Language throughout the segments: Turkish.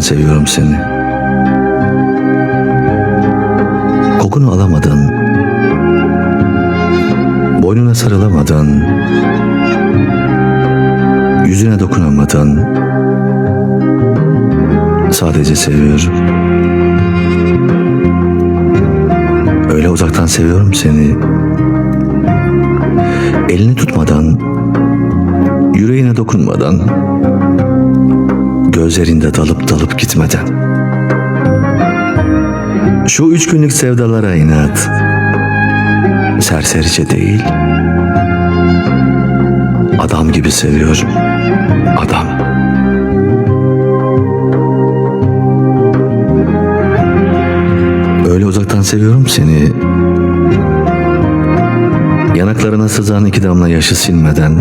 seviyorum seni. Kokunu alamadan, boynuna sarılamadan, yüzüne dokunamadan sadece seviyorum. Öyle uzaktan seviyorum seni. Elini tutmadan, yüreğine dokunmadan, gözlerinde dalıp dalıp gitmeden. Şu üç günlük sevdalara inat, serserice değil, adam gibi seviyorum, adam. Öyle uzaktan seviyorum seni. Yanaklarına sızan iki damla yaşı silmeden,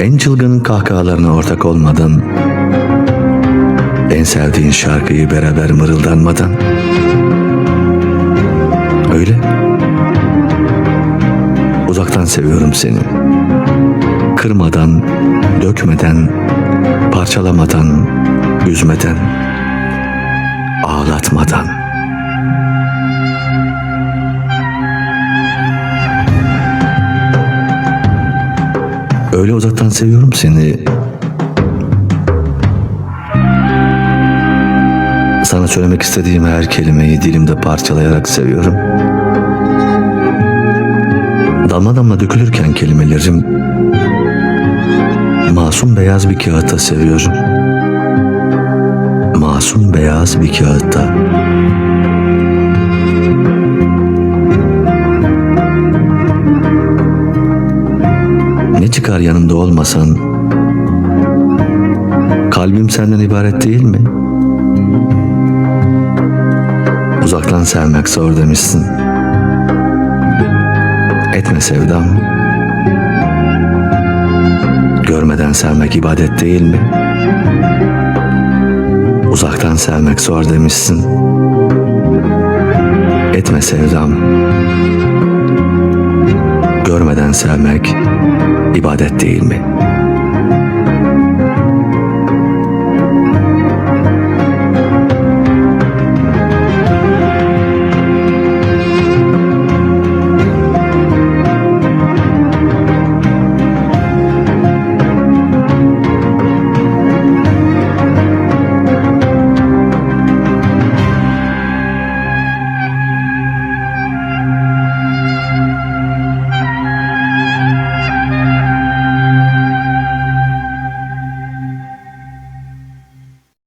en çılgının kahkahalarına ortak olmadan, en sevdiğin şarkıyı beraber mırıldanmadan. Öyle. Uzaktan seviyorum seni. Kırmadan, dökmeden, parçalamadan, üzmeden, ağlatmadan. Öyle uzaktan seviyorum seni. Sana söylemek istediğim her kelimeyi dilimde parçalayarak seviyorum. Damla damla dökülürken kelimelerim masum beyaz bir kağıtta seviyorum. Masum beyaz bir kağıtta. Çıkar yanımda olmasan? Kalbim senden ibaret değil mi? Uzaktan sevmek zor demişsin. Etme sevdam. Görmeden sevmek ibadet değil mi? Uzaktan sevmek zor demişsin. Etme sevdam. Görmeden sevmek ibadet değil mi?''